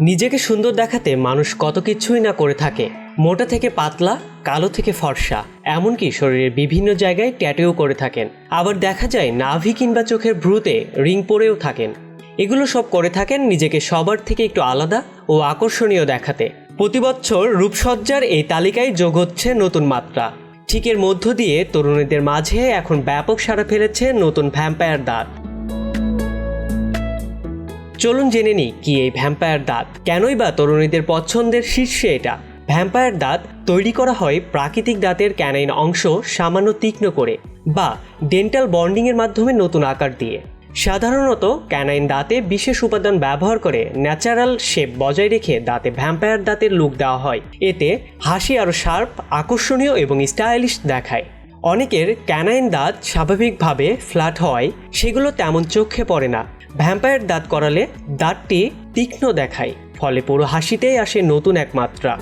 নিজেকে সুন্দর দেখাতে মানুষ কত কিছুই না করে থাকে। মোটা থেকে পাতলা, কালো থেকে ফর্সা, এমনকি শরীরের বিভিন্ন জায়গায় ট্যাটুও করে থাকেন। আবার দেখা যায় নাভি কিংবা চোখের ভ্রুতে রিং পরেও থাকেন। এগুলো সব করে থাকেন নিজেকে সবার থেকে একটু আলাদা ও আকর্ষণীয় দেখাতে। প্রতি বছর রূপসজ্জার এই তালিকায় যোগ হচ্ছে নতুন মাত্রা। ঠিকের মধ্য দিয়ে তরুণীদের মাঝে এখন ব্যাপক সাড়া ফেলেছে নতুন ভ্যাম্পায়ার দাঁত চলুন জেনে নিই কি এই ভ্যাম্পায়ার দাঁত। কেনই বা তরুণীদের পছন্দের শীর্ষে এটা? ভ্যাম্পায়ার দাঁত তৈরি করা হয় প্রাকৃতিক দাঁতের ক্যানাইন অংশ সামান্য তীক্ষ্ণ করে বা ডেন্টাল বন্ডিংয়ের মাধ্যমে নতুন আকার দিয়ে। সাধারণত ক্যানাইন দাঁতে বিশেষ উপাদান ব্যবহার করে ন্যাচারাল শেপ বজায় রেখে দাঁতে ভ্যাম্পায়ার দাঁতের লুক দেওয়া হয়। এতে হাসি আরও শার্প আকর্ষণীয় এবং স্টাইলিশ দেখায়। অনেকের ক্যানাইন দাঁত স্বাভাবিকভাবে ফ্ল্যাট হয়, সেগুলো তেমন চোখে পড়ে না। ভ্যাম্পায়ার দাঁত করালে দাঁতটি তীক্ষ্ণ দেখায়, ফলে পুরো হাসিতেই আসে নতুন এক মাত্রা।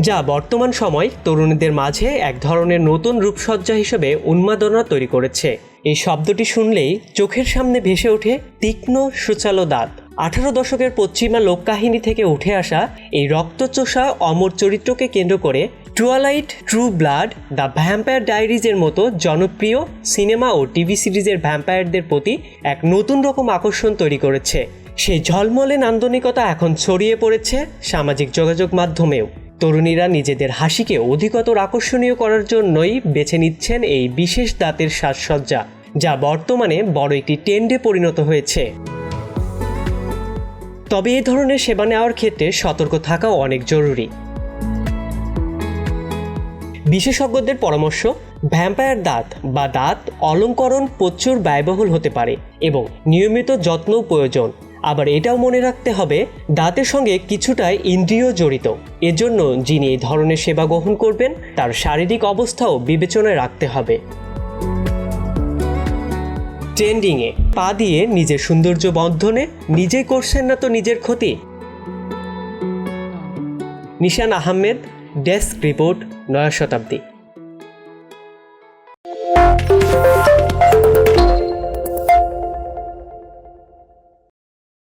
যা বর্তমান সময় তরুণীদের মাঝে এক ধরনের নতুন রূপসজ্জা হিসেবে উন্মাদনা তৈরি করেছে। এই শব্দটি শুনলেই চোখের সামনে ভেসে ওঠে তীক্ষ্ণ, সুচালো দাঁত। আঠারো দশকের পশ্চিমা লোককাহিনী থেকে উঠে আসা এই রক্তচোষা অমর চরিত্রকে কেন্দ্র করে twilight true blood the vampire ডায়েরিজের মতো জনপ্রিয় সিনেমা ও টিভি সিরিজের ভ্যাম্পায়ারদের প্রতি এক নতুন রকম আকর্ষণ তৈরি করেছে। সেই ঝলমলে নান্দনিকতা এখন ছড়িয়ে পড়েছে সামাজিক যোগাযোগ মাধ্যমেও। তরুণীরা নিজেদের হাসিকে অধিকতর আকর্ষণীয় করার জন্যই বেছে নিচ্ছেন এই বিশেষ দাঁতের সাজসজ্জা, যা বর্তমানে বড় একটি ট্রেন্ডে পরিণত হয়েছে। তবে এ ধরনের সেবা নেওয়ার ক্ষেত্রে সতর্ক থাকাও অনেক জরুরি। বিশেষজ্ঞদের পরামর্শ, ভ্যাম্পায়ার দাঁত বা দাঁত অলঙ্করণ প্রচুর ব্যয়বহুল হতে পারে এবং নিয়মিত যত্নও প্রয়োজন। আবার এটাও মনে রাখতে হবে, দাঁতের সঙ্গে কিছুটা ইন্দ্রিয় জড়িত। এজন্য যিনি এই ধরনের সেবা গ্রহণ করবেন, তার শারীরিক অবস্থাও বিবেচনায় রাখতে হবে। ট্রেন্ডিংয়ে পা দিয়ে নিজের সৌন্দর্য বন্ধনে নিজেই করছেন না তো নিজের ক্ষতি? নিশান আহমেদ ডেস্ক রিপোর্ট নয়া শতাব্দী।